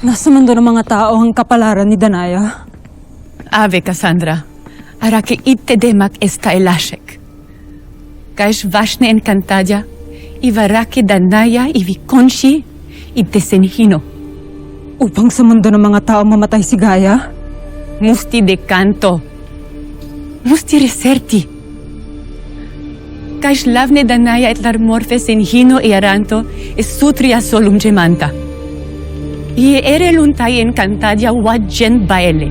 Nasa mundo ng mga tao ang kapalaran ni Danaya. Ave, Cassandra. Araki itte demak esta elashek. Kaish vashne encantadia, ivaraki danaya ivi konshi, itte senhino. Upang sa mundo ng mga tao mamatay si Gaia? Musti de canto. Musti reserti. Kaish lavne danaya et larmorfe senhino e aranto, e sutria solum gemanta. Ie ere luntai encantadia wajen baele.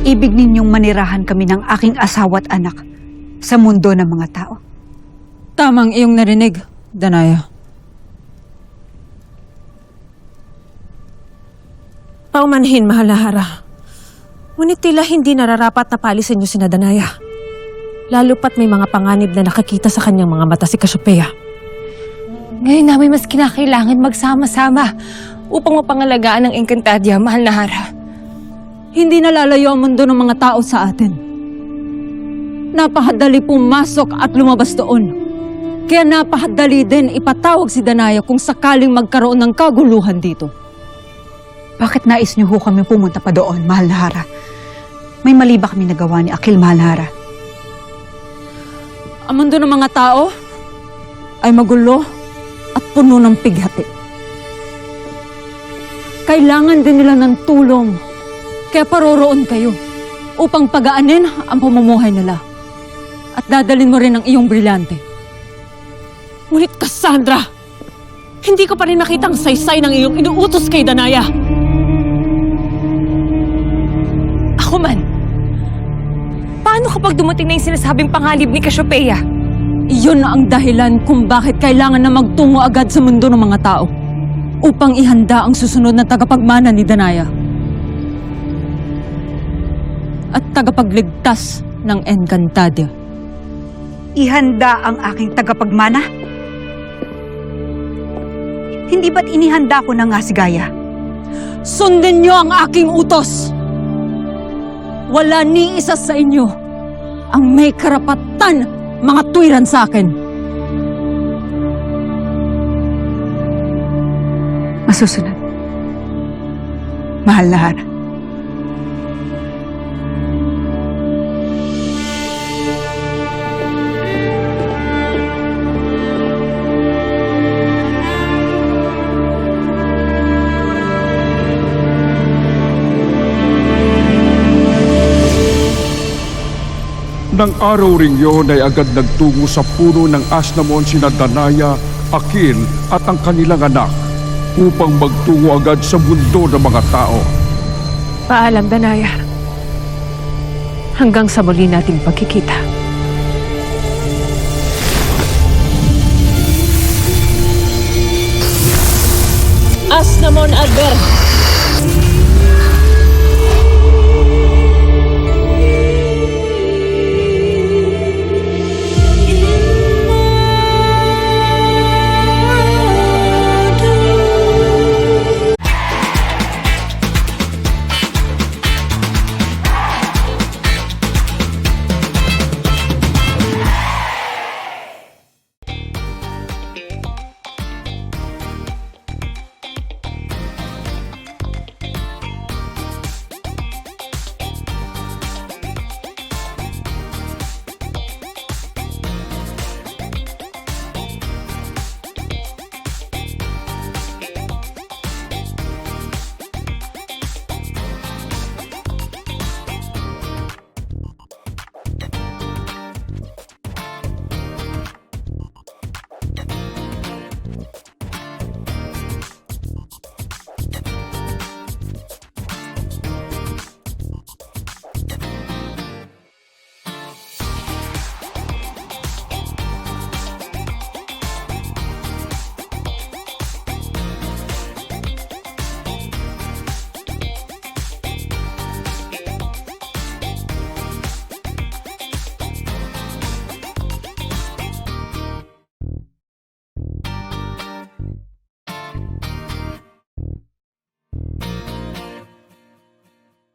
Ibig ninyong manirahan kami ng aking asawa at anak sa mundo ng mga tao. Tamang iyong narinig, Danaya. Paumanhin, mahal na Hara. Ngunit tila hindi nararapat na palisin niyo si Nadanaya. Lalo pat may mga panganib na nakakita sa kanyang mga mata si Cassiopeia. Ngayon namin mas kinakailangan magsama-sama upang mapangalagaan ang Encantadia, mahal na Hara. Hindi nalalayo ang mundo ng mga tao sa atin. Napakadali pumasok at lumabas doon. Kaya napakadali din ipatawag si Danaya kung sakaling magkaroon ng kaguluhan dito. Bakit nais niyo ho kami pumunta pa doon, mahal na Hara? May mali ba kami nagawa ni Akil, mahal na Hara? Ang mundo ng mga tao ay magulo at puno ng pighati. Kailangan din nila ng tulong. Kaya paroroon kayo upang pagaanin ang pamumuhay nila. At dadalin mo rin ang iyong brilyante. Ngunit Cassandra, hindi ko pa rin nakita ang saysay ng iyong inuutos kay Danaya. Ako man. Paano kapag dumating na yung sinasabing pangalib ni Cassiopeia? Iyon na ang dahilan kung bakit kailangan na magtungo agad sa mundo ng mga tao upang ihanda ang susunod na tagapagmana ni Danaya. At tagapagligtas ng Encantadia. Ihanda ang aking tagapagmana? Hindi ba't inihanda ko na nga si Gaia? Sundin niyo ang aking utos! Wala ni isa sa inyo ang may karapatan mga tuwiran sa akin. Masusunod. Mahal na Hara. Nang araw ring yon ay agad nagtungo sa puno ng Asnamon sina Danaya, Akil at ang kanilang anak upang magtungo agad sa mundo ng mga tao. Paalam, Danaya. Hanggang sa muli nating pagkikita. Asnamon Adver!